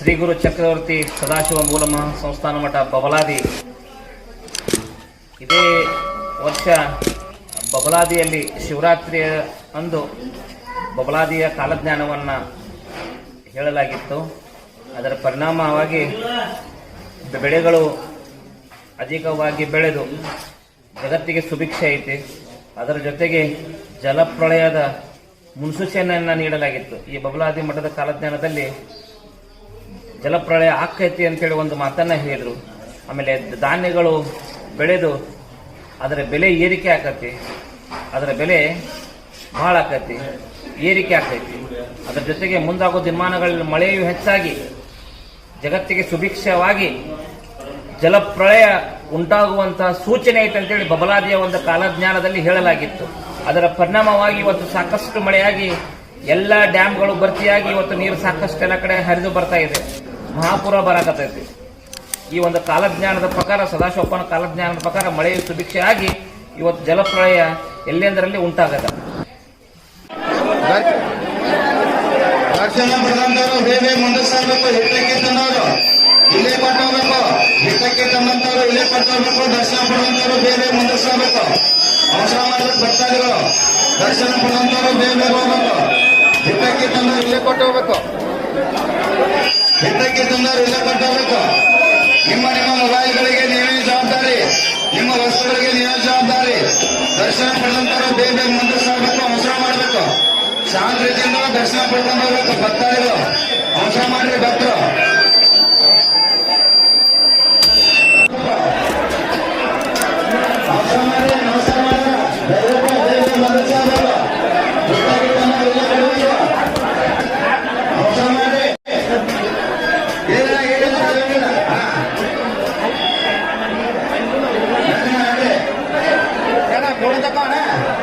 ಶ್ರೀ ಗುರು ಚಕ್ರವರ್ತಿ ಸದಾಶಿವ ಮೂಲಮ ಸಂಸ್ಥಾನ ಮಠ ಬಬಲಾದಿ. ಇದೇ ವರ್ಷ ಬಬಲಾದಿಯಲ್ಲಿ ಶಿವರಾತ್ರಿಯ ಅಂದು ಬಬಲಾದಿಯ ಕಾಲಜ್ಞಾನವನ್ನು ಹೇಳಲಾಗಿತ್ತು. ಅದರ ಪರಿಣಾಮವಾಗಿ ಬೆಳೆಗಳು ಅಧಿಕವಾಗಿ ಬೆಳೆದು ಜಗತ್ತಿಗೆ ಸುಭಿಕ್ಷೆ ಐತಿ. ಅದರ ಜೊತೆಗೆ ಜಲಪ್ರಳಯದ ಮುನ್ಸೂಚನೆಯನ್ನು ನೀಡಲಾಗಿತ್ತು. ಈ ಬಬಲಾದಿ ಮಠದ ಕಾಲಜ್ಞಾನದಲ್ಲಿ ಜಲಪ್ರಳಯ ಆಕೈತಿ ಅಂತೇಳಿ ಒಂದು ಮಾತನ್ನ ಹೇಳಿದರು. ಆಮೇಲೆ ಧಾನ್ಯಗಳು ಬೆಳೆದು ಅದರ ಬೆಲೆ ಏರಿಕೆ ಆಕತಿ. ಅದರ ಬೆಲೆ ಭಾಳ ಆಕತಿ, ಏರಿಕೆ ಆಕೈತಿ. ಅದರ ಜೊತೆಗೆ ಮುಂದಾಗೋ ದಿನಮಾನಗಳಲ್ಲಿ ಮಳೆಯು ಹೆಚ್ಚಾಗಿ ಜಗತ್ತಿಗೆ ಸುಭಿಕ್ಷವಾಗಿ ಜಲಪ್ರಳಯ ಉಂಟಾಗುವಂತಹ ಸೂಚನೆ ಐತೆ ಅಂತೇಳಿ ಬಬಲಾದಿಯ ಒಂದು ಕಾಲಜ್ಞಾನದಲ್ಲಿ ಹೇಳಲಾಗಿತ್ತು. ಅದರ ಪರಿಣಾಮವಾಗಿ ಇವತ್ತು ಸಾಕಷ್ಟು ಮಳೆಯಾಗಿ ಎಲ್ಲ ಡ್ಯಾಮ್ಗಳು ಭರ್ತಿಯಾಗಿ ಇವತ್ತು ನೀರು ಸಾಕಷ್ಟು ಎಲ್ಲ ಕಡೆ ಹರಿದು ಬರ್ತಾ ಇದೆ. ಮಹಾಪುರ ಬರಕತೈತಿ ಈ ಒಂದು ಕಾಲಜ್ಞಾನದ ಪ್ರಕಾರ, ಸದಾಶಿವಪ್ಪನ ಕಾಲಜ್ಞಾನದ ಪ್ರಕಾರ ಮಳೆಯು ಸುಭಿಕ್ಷೆ ಆಗಿ ಇವತ್ತು ಜಲಪ್ರಳಯ ಎಲ್ಲೆಂದರಲ್ಲಿ ಉಂಟಾಗದ. ದರ್ಶನ ಪಡೆದಂತವರು ಬೇರೆ ಮುಂದೆ ಸಾಗಬೇಕು ಹಿಟ್ಟಕ್ಕೆ ತಂದವರು. ಇಲ್ಲೇ ಕೊಟ್ಟೋಗ್ಬೇಕು ಹಿಟ್ಟಕ್ಕೆ ತಂದಂತವರು ಇಲ್ಲೇ ಕೊಟ್ಟೋಗ್ಬೇಕು ದರ್ಶನ ಪಡೆದಂತವರು ಬೇರೆ ಮುಂದೆ ಸಾಗಬೇಕು ಅವಸರ ಮಾಡಬೇಕು ಭಕ್ತಾದಿಗಳು, ದರ್ಶನ ಪಡೆದಂತವರು ಬೇರೆ ಹೋಗ್ಬೇಕು ಹಿಟ್ಟಕ್ಕೆ ತಂದವರು ಇಲ್ಲೇ ಕೊಟ್ಟೋಗ್ಬೇಕು ಹಿಟ್ಟಕ್ಕೆ ತಂದವರು ಇಲ್ಲೇ ಕೊಟ್ಟೋಗ್ಬೇಕು ನಿಮ್ಮ ನಿಮ್ಮ ಮೊಬೈಲ್ಗಳಿಗೆ ನೀವೇ ಜವಾಬ್ದಾರಿ. ನಿಮ್ಮ ವಸ್ತುಗಳಿಗೆ ನೀವೇ ಜವಾಬ್ದಾರಿ. ದರ್ಶನ ಪಡೆದಂತವರು ಬೇಗ ಬೇಗ ಮುಂದೆ ಸಾಗಬೇಕು, ಅವಸರ ಮಾಡಬೇಕು. ಶಾಂತ ರೀತಿಯಿಂದ ದರ್ಶನ ಪಡ್ಕೊಂಡು ಬರ್ಬೇಕು ಭಕ್ತಾದಿಗಳು. ಅವಸರ ಮಾಡ್ರಿ ಭಕ್ತರು.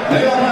Ahí.